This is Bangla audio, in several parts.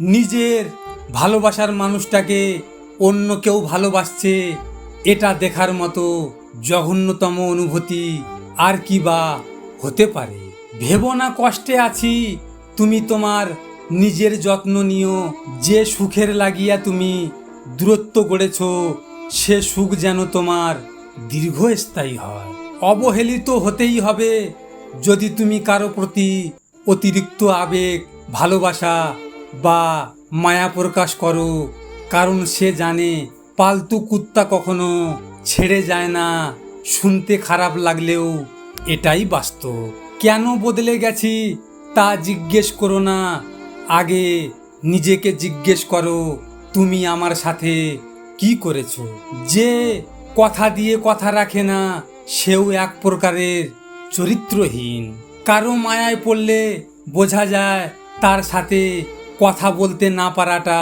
নিজের ভালোবাসার মানুষটাকে অন্য কেউ ভালোবাসছে, এটা দেখার মতো জঘন্যতম অনুভূতি আর কি বা হতে পারে। ভেবো না কষ্টে আছি, তুমি তোমার নিজের যত্ন নিও, যে সুখের লাগিয়া তুমি দূরত্ব গড়েছ, সে সুখ যেন তোমার দীর্ঘস্থায়ী হয়। অবহেলিত হতেই হবে, যদি তুমি কারও প্রতি অতিরিক্ত আবেগ, ভালোবাসা বা মায়া প্রকাশ করো, কারণ সে জানে পালতু কুত্তা কখনো ছেড়ে যায় না। শুনতে খারাপ লাগলেও এটাই বাস্তব। কেন বদলে গেছি তা জিজ্ঞেস করো না। আগে নিজেকে জিজ্ঞেস করো, তুমি আমার সাথে কি করেছ? যে কথা দিয়ে কথা রাখে না, সেও এক প্রকারের চরিত্রহীন। কারও মায়ায় পড়লে বোঝা যায় তার সাথে কথা বলতে না পারাটা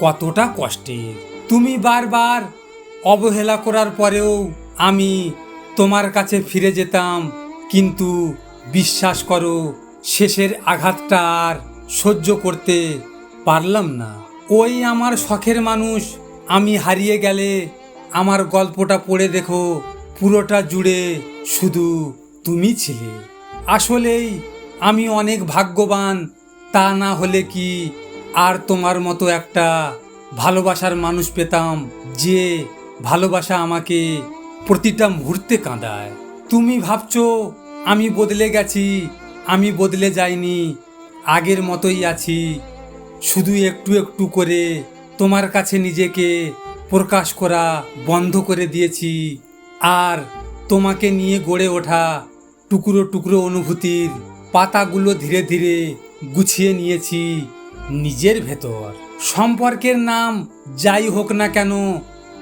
কতটা কষ্টের। তুমি বারবার অবহেলা করার পরেও আমি তোমার কাছে ফিরে যেতাম, কিন্তু বিশ্বাস করো, শেষের আঘাতটা আর সহ্য করতে পারলাম না। ওই আমার শখের মানুষ, আমি হারিয়ে গেলে আমার গল্পটা পড়ে দেখো, পুরোটা জুড়ে শুধু তুমি ছিলে। আসলেই আমি অনেক ভাগ্যবান তা না হলে কি আর তোমার মতো একটা ভালোবাসার মানুষ পেতাম যে ভালোবাসা আমাকে প্রতিটা মুহূর্তে কাঁদায়? তুমি ভাবছ, আমি বদলে গেছি, আমি বদলে যাইনি, আগের মতোই আছি। শুধু একটু একটু করে তোমার কাছে নিজেকে প্রকাশ করা বন্ধ করে দিয়েছি। আর তোমাকে নিয়ে গড়ে ওঠা টুকরো টুকরো অনুভূতির পাতাগুলো ধীরে ধীরে গুছিয়ে নিয়েছি নিজের ভেতর। সম্পর্কের নাম যাই হোক না কেন,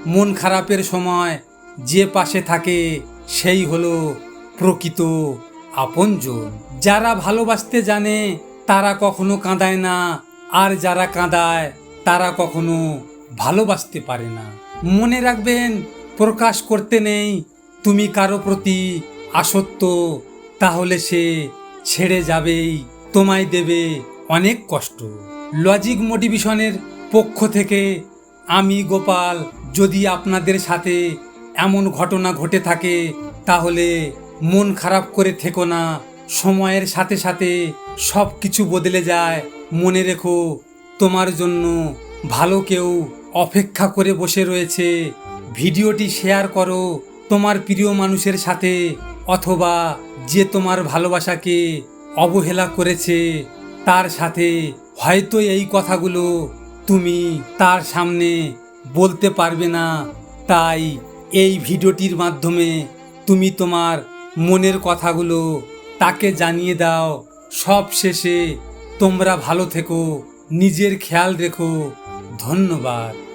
মন খারাপের সময় যে পাশে থাকে সেই হলো প্রকৃত আপনজন। যারা ভালোবাসতে জানে তারা কখনো কাঁদায় না, আর যারা কাঁদায় তারা কখনো ভালোবাসতে পারে না। মনে রাখবেন, প্রকাশ করতে নেই, তুমি কারও প্রতি আসক্ত, তাহলে সে ছেড়ে যাবেই। তোমায় দেবে অনেক কষ্ট। লজিক মোটিভেশনের পক্ষ থেকে আমি গোপাল, যদি আপনাদের সাথে এমন ঘটনা ঘটে থাকে, তাহলে মন খারাপ করে থেকো না। সময়ের সাথে সাথে সব কিছু বদলে যায়। মনে রেখো, তোমার জন্য ভালো কেউ অপেক্ষা করে বসে রয়েছে। ভিডিওটি শেয়ার করো তোমার প্রিয় মানুষের সাথে, অথবা যে তোমার ভালোবাসাকে অবহেলা করেছে। তার সাথে হয়তো এই কথাগুলো তুমি তার সামনে বলতে পারবে না। তাই এই ভিডিওটির মাধ্যমে তুমি তোমার মনের কথাগুলো তাকে জানিয়ে দাও। সব শেষে তোমরা ভালো থেকো, নিজের খেয়াল রেখো। ধন্যবাদ।